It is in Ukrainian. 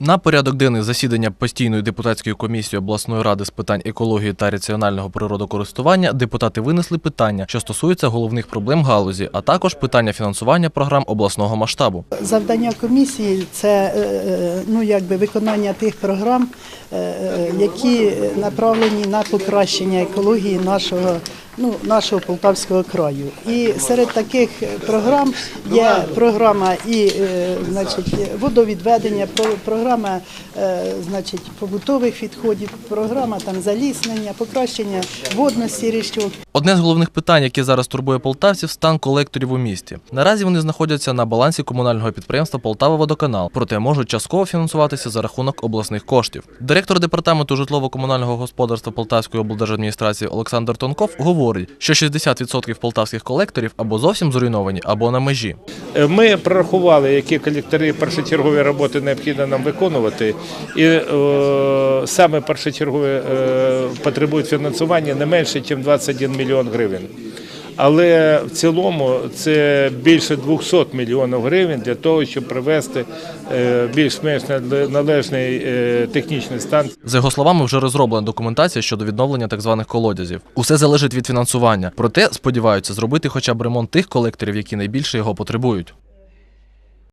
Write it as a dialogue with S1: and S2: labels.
S1: На порядок денний засідання постійної депутатської комісії обласної ради з питань екології та раціонального природокористування депутати винесли питання, що стосуються головних проблем галузі, а також питання фінансування програм обласного масштабу.
S2: Завдання комісії це е, е, ну, якби виконання тих програм, які направлені на покращення екології нашого, ну, нашого Полтавського краю. І серед таких програм є програма і е, значить, водовідведення, про- програма е, значить, побутових відходів, програма там, заліснення, покращення водності річок.
S1: Одне з головних питань, яке зараз турбує полтавців, стан колекторів у місті. Наразі вони знаходяться на балансі комунального підприємства Полтава Водоканал, проте можуть частково фінансуватися за рахунок обласних коштів. Директор департаменту житлово-комунального господарства Полтавської облдержадміністрації Олександр Тонков говорить, що 60% полтавських колекторів або зовсім зруйновані, або на межі.
S3: Е, Ми прорахували, які колектори першочергові роботи необхідно нам виконувати, і е, саме першочергові е, потребують фінансування не менше, ніж 21 мільйон гривень. Але в цілому це більше 200 мільйонів гривень для того, щоб привести е, більш-менш належний е, технічний стан
S1: За його словами, вже розроблена документація щодо відновлення так званих колодязів. Усе залежить від фінансування. Проте сподіваються зробити хоча б ремонт тих колекторів, які найбільше його потребують.